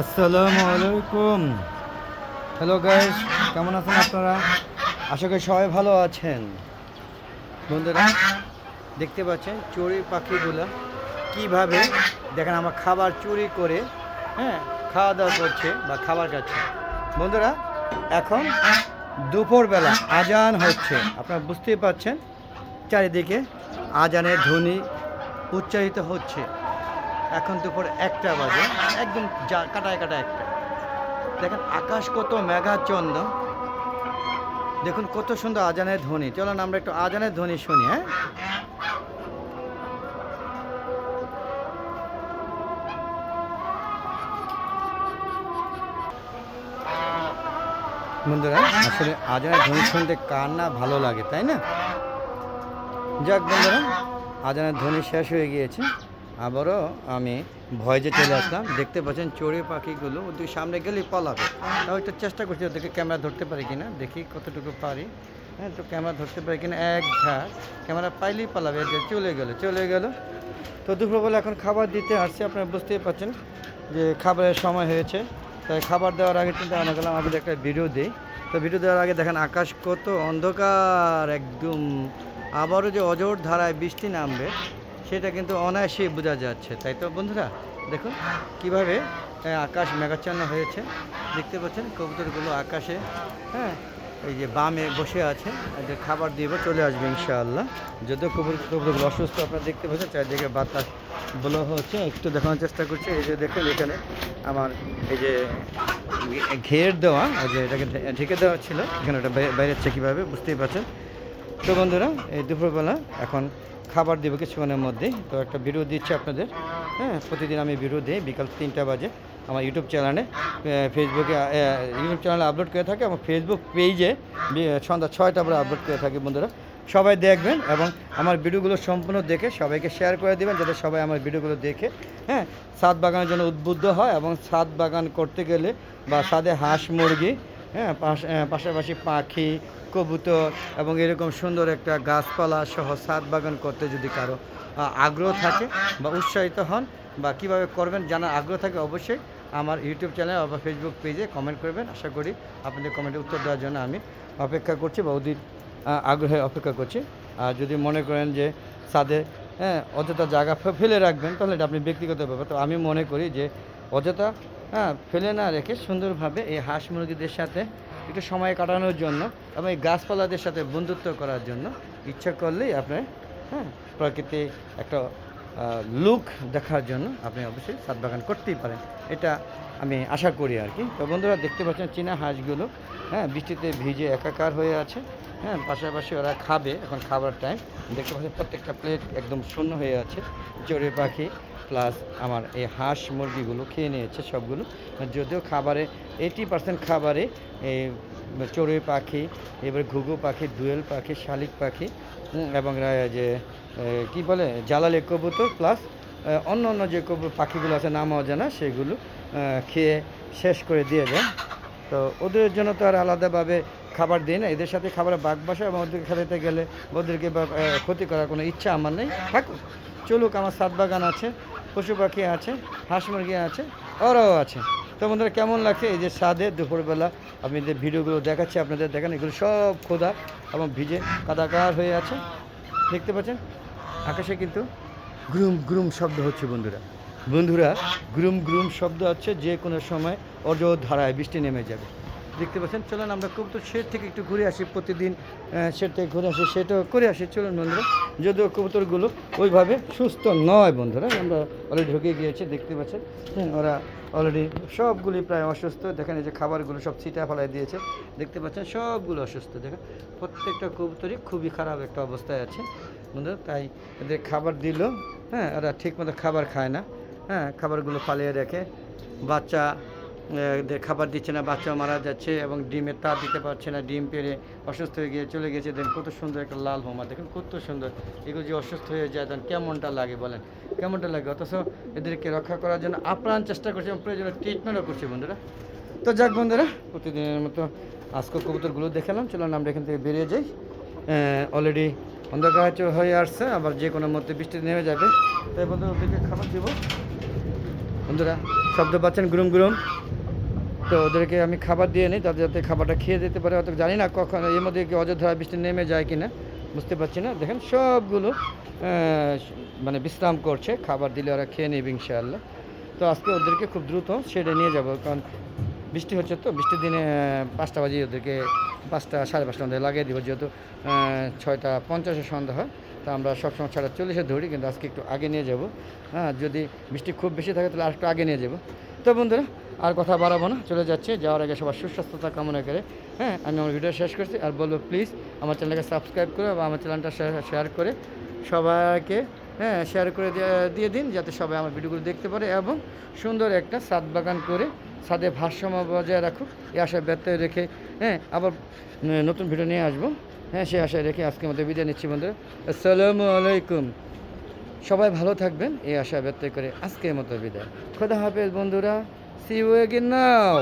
আসসালামু আলাইকুম। Hello guys কেমন আছেন আপনারা? আশা করি সবাই ভালো আছেন। বন্ধুরা, দেখতে পাচ্ছেন চুরি পাখিগুলো কীভাবে দেখেন আমার খাবার চুরি করে হ্যাঁ খাওয়া দাওয়া করছে বা খাবার খাচ্ছে। বন্ধুরা, এখন দুপুরবেলা আজান হচ্ছে। আপনারা বুঝতেই পাচ্ছেন চারিদিকে আজানের ধ্বনি উচ্চারিত হচ্ছে। এখন দুপুর একটা বাজে। একদম যা কাটায় কাটায় একটা। দেখেন, আকাশ কত মেঘাচ্ছন্ন। দেখুন, কত সুন্দর আজানের ধ্বনি। চলুন, আমরা একটু আজানের ধ্বনি শুনি হ্যাঁ? বন্ধুরা, আসলে আজানের ধ্বনি শুনতে কার না ভালো লাগে, তাই না? যাক বন্ধুরা, আজানের ধ্বনি শেষ হয়ে গিয়েছে। আবারও আমি ভয় যে চলে আসলাম, দেখতে পাচ্ছেন চড়ে পাখিগুলো ওদের সামনে গেলেই পালাবে। তাও একটু চেষ্টা করছি ওদেরকে ক্যামেরা ধরতে পারি কিনা, দেখি কতটুকু পারি। হ্যাঁ তো ক্যামেরা ধরতে পারি কিনা, এক ঝাড় ক্যামেরা পাইলেই পালাবে চলে গেল চলে গেল। তো দুপুরবেলা এখন খাবার দিতে আসছে, আপনারা বুঝতেই পারছেন যে খাবারের সময় হয়েছে। তাই খাবার দেওয়ার আগে চিন্তা ভাবনা করলাম আমি একটা ভিডিও দিই। তো ভিডিও দেওয়ার আগে দেখেন আকাশ কত অন্ধকার, একদম। আবারও যে অজোর ধারায় বৃষ্টি নামবে সেটা কিন্তু অনায়াসেই বোঝা যাচ্ছে, তাই তো বন্ধুরা? দেখুন, কীভাবে আকাশ মেঘাচ্ছন্ন হয়েছে। দেখতে পাচ্ছেন, কবুতরগুলো আকাশে হ্যাঁ এই যে বামে বসে আছে। এদের খাবার দিব চলে আসবে, ইনশাআল্লাহ। যদিও কবুতর কবুতরগুলো অসুস্থ, আপনারা দেখতে পাচ্ছেন, চারিদিকে বাতাস ব্লো হচ্ছে। একটু দেখানোর চেষ্টা করছি, এই যে দেখুন, এখানে আমার এই যে ঘের দেওয়া ওই যে এটাকে ঢেকে দেওয়া ছিল। এখানে ওটা বাইরে- হচ্ছে কীভাবে, বুঝতেই পারছেন। তো বন্ধুরা, এই দুপুরবেলা এখন খাবার দেবো কিছুক্ষণের মধ্যেই তো একটা ভিডিও দিচ্ছি আপনাদের। হ্যাঁ প্রতিদিন আমি ভিডিও দিই বিকাল তিনটা বাজে আমার ইউটিউব চ্যানেলে। ফেসবুকে ইউটিউব চ্যানেলে আপলোড করে থাকে এবং ফেসবুক পেজে সন্ধ্যা ছয়টা পরে আপলোড করে থাকি বন্ধুরা। সবাই দেখবেন এবং আমার ভিডিওগুলো সম্পূর্ণ দেখে সবাইকে শেয়ার করে দেবেন, যাতে সবাই আমার ভিডিওগুলো দেখে হ্যাঁ ছাদ বাগানের জন্য উদ্বুদ্ধ হয় এবং ছাদ বাগান করতে গেলে বা ছাদে হাঁস মুরগি হ্যাঁ পাশ- পাশাপাশি পাখি কবুতর এবং এরকম সুন্দর একটা গাছপালা সহ ছাদ বাগান করতে যদি কারও আগ্রহ থাকে বা উৎসাহিত হন বা কীভাবে করবেন জানার আগ্রহ থাকে অবশ্যই আমার ইউটিউব চ্যানেল বা ফেসবুক পেজে কমেন্ট করবেন। আশা করি আপনাদের কমেন্টে উত্তর দেওয়ার জন্য আমি অপেক্ষা করছি বা আহ, আগ্রহে অপেক্ষা করছি। আর যদি মনে করেন যে ছাদে হ্যাঁ অযথা জায়গা ফেলে রাখবেন তাহলে এটা আপনি ব্যক্তিগত ব্যাপার। তো আমি মনে করি যে অযথা হ্যাঁ ফেলে না রেখে সুন্দরভাবে এই হাঁস মুরগিদের সাথে একটু সময় কাটানোর জন্য এবং এই গাছপালাদের সাথে বন্ধুত্ব করার জন্য ইচ্ছা করলেই আপনি হ্যাঁ প্রকৃতি একটা লুক দেখার জন্য আপনি অবশ্যই ছাদ বাগান করতেই পারেন। এটা আমি আশা করি আর কি। তো বন্ধুরা, দেখতে পাচ্ছেন চীনা হাঁসগুলো হ্যাঁ বৃষ্টিতে ভিজে একাকার হয়ে আছে হ্যাঁ পাশাপাশি ওরা খাবে, এখন খাবার টাইম দেখতে পাচ্ছেন প্রত্যেকটা প্লেট একদম শূন্য হয়ে আছে। চড়ে পাখি প্লাস আমার এই হাঁস মুরগিগুলো খেয়ে নিয়েছে সবগুলো। যদিও খাবারে এইটি পার্সেন্ট খাবারে এই চড়ুই পাখি, এবার ঘুঘু পাখি, দুয়েল পাখি, শালিক পাখি এবং যে কি বলে জ্বালালি কবুতর, প্লাস অন্য অন্য যে কবু, পাখিগুলো আছে, নাম অজানা, সেগুলো খেয়ে শেষ করে দিয়ে দেয়। তো ওদের জন্য তো আর আলাদাভাবে খাবার দিই না। এদের সাথে খাবারের বাঘ বাসা, এবং ওদেরকে খেলাতে গেলে ওদেরকে ক্ষতি করার কোনো ইচ্ছা আমার নেই। থাকুক, চলুক, আমার সাত বাগান আছে। পশু পাখি আছে, হাঁস মুরগি আছে, ওরাও আছে। তো বন্ধুরা, কেমন লাগছে? এই যে সাদে দুপুরবেলা আমি যে ভিডিওগুলো দেখাচ্ছি, আপনাদের দেখেন, এগুলো সব খোদা এবং ভিজে কাদাকার হয়ে আছে। দেখতে পাচ্ছেন? আকাশে কিন্তু গ্রুম গ্রুম শব্দ হচ্ছে বন্ধুরা। বন্ধুরা, গ্রুম গ্রুম শব্দ হচ্ছে যে কোনো সময় অজর ধারায় বৃষ্টি নেমে যাবে। দেখতে পাচ্ছেন। চলুন আমরা কবুতর শেড থেকে একটু ঘুরে আসি। প্রতিদিন শেড থেকে ঘুরে আসি সেটাও করে আসি। চলুন বন্ধুরা যদিও কবুতরগুলো ওইভাবে সুস্থ নয় বন্ধুরা আমরা অলরেডি ঢুকে গিয়েছি দেখতে পাচ্ছেন। হ্যাঁ, ওরা অলরেডি সবগুলি প্রায় অসুস্থ। দেখেন এই যে খাবারগুলো সব ছিটা ফেলাই দিয়েছে। দেখতে পাচ্ছেন সবগুলো অসুস্থ। দেখেন প্রত্যেকটা কবুতরই খুবই খারাপ একটা অবস্থায় আছে বন্ধুরা। তাই এদের খাবার দিল। হ্যাঁ ওরা ঠিক মতো খাবার খায় না। হ্যাঁ খাবারগুলো ফালিয়ে রেখে বাচ্চা খাবার দিচ্ছে না বাচ্চা মারা যাচ্ছে এবং ডিমের তা দিতে পারছে না, ডিম পেরে অসুস্থ হয়ে গিয়ে চলে গেছে। দেন কত সুন্দর একটা লাল হোমা দেখেন কত সুন্দর। এগুলো যে অসুস্থ হয়ে যায় তখন কেমনটা লাগে বলেন, কেমনটা লাগে? অথচ এদেরকে রক্ষা করার জন্য আপ্রাণ চেষ্টা করছে এবং প্রয়োজনীয় ট্রিটমেন্টও করছে বন্ধুরা। তো যাক বন্ধুরা, প্রতিদিনের মতো আজকে কবুতরগুলো দেখালাম। চলুন আমরা এখান থেকে বেরিয়ে যাই। অলরেডি অন্ধকার হয়ে আসছে, আবার যে কোনো মধ্যে বৃষ্টি নেমে যাবে। তাই বন্ধুরা ওদেরকে খাবার দেবো। বন্ধুরা, শব্দ পাচ্ছেন, গুরুম গুরুম। তো ওদেরকে আমি খাবার দিয়ে নিই, তাদের যাতে খাবারটা খেয়ে দিতে পারে অত জানি না কখন, এর মধ্যে কি অযোধ্যা বৃষ্টি নেমে যায় কিনা, বুঝতে পারছি না। দেখেন সবগুলো মানে বিশ্রাম করছে, খাবার দিলে ওরা খেয়ে নেবে ইনশাআল্লাহ। তো আজকে ওদেরকে খুব দ্রুত ছেড়ে নিয়ে যাব, কারণ বৃষ্টি হচ্ছে তো, বৃষ্টির দিনে পাঁচটা বাজে ওদেরকে পাঁচটা, সাড়ে পাঁচটা মধ্যে লাগিয়ে দিব, যেহেতু ছয়টা পঞ্চাশে সন্ধ্যা হয়, তা আমরা সবসময় ছয়টা চল্লিশে ধরি কিন্তু আজকে একটু আগে নিয়ে যাব। হ্যাঁ যদি বৃষ্টি খুব বেশি থাকে, তাহলে আর একটু আগে নিয়ে যাব। তো বন্ধুরা, আর কথা বাড়াবো না, চলে যাচ্ছে। যাওয়ার আগে সবার সুস্বাস্থ্যতা কামনা করে। হ্যাঁ আমি আমার ভিডিও শেষ করছি, আর বলব প্লিজ আমার চ্যানেলকে সাবস্ক্রাইব করে বা আমার চ্যানেলটা শেয়ার করে সবাইকে হ্যাঁ শেয়ার করে দিয়ে- দিন, যাতে সবাই আমার ভিডিওগুলো দেখতে পারে এবং সুন্দর একটা সাদ বাগান করে সাদে ভারসাম্য বজায় রাখুক। এই আশায় ব্যর্থ রেখে হ্যাঁ আবার নতুন ভিডিও নিয়ে আসব। হ্যাঁ সে আশায় রেখে আজকে মধ্যে বিদায় নিচ্ছি বন্ধুরা। আসসালামু আলাইকুম। সবাই ভালো থাকবেন, এই আশা ব্যক্ত করে আজকের মতো বিদায়। খোদা হাফেজ বন্ধুরা সি ইউ নাও